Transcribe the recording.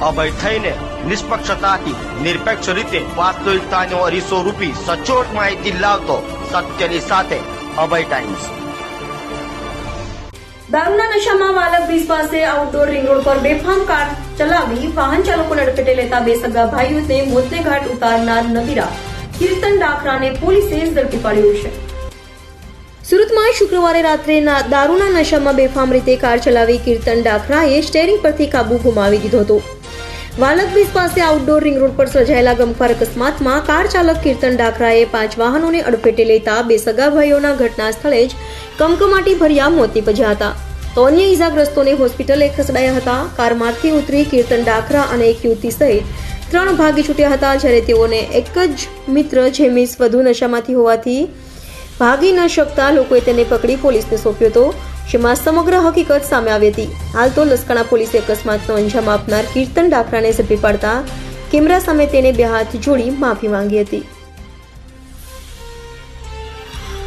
અભય થઈને નિષ્પક્ષતાથી, નિરપેક્ષ રીતે વાસ્તવિકતાનો અરીસો રૂપી સચોટ માહિતી લાવતો સત્યની સાથે અભય ટાઈમ્સ દારૂના નશામાં માલક બ્રિજ પાસે આઉટડોર રિંગ રોડ પર બેફામ કાર ચલાવી વાહન ચાલકોને અડફેટે લેતા બે સગા ભાઈઓને મોતને ઘાટ ઉતારનાર નદીરા કીર્તન ડાકરાને પોલીસે ઝડપી પાડ્યો છે. સુરતમાં શુક્રવારે રાત્રે દારૂના નશામાં બેફામ રીતે કાર ચલાવી કીર્તન ડાખરાએ સ્ટેરિંગ પરથી કાબુ ગુમાવી દીધો હતો. વાલક પાસે આઉટડોર રિંગ રોડ પર સર્જાયેલા ગમખ્વાર અકસ્માતમાં કાર ચાલક કીર્તન ડાખરાએ પાંચ વાહનોને અડફેટે લેતા બે સગા ભાઈઓના ઘટના સ્થળે જ કમકમાટી ભર્યા મોત નીપજ્યા હતા. તો અન્ય ઈજાગ્રસ્તોને હોસ્પિટલે ખસેડાયા હતા. કારમાંથી ઉતરી કીર્તન ડાખરા અને એક યુવતી સહિત ત્રણ ભાગી છૂટ્યા હતા, જ્યારે તેઓને એક જ મિત્ર જેમિસ વધુ નશામાંથી હોવાથી ભાગી ન શકતા લોકોએ તેને પકડી પોલીસને સોંપ્યો હતો. જેમાં સમગ્ર હકીકત સામે આવી હતી. હાલ તો લસકાણા પોલીસે અકસ્માતનો અંજામ આપનાર કીર્તન ડાકરાને ઝડપી પાડતા કેમેરા સામે તેને બે હાથ જોડી માફી માંગી હતી.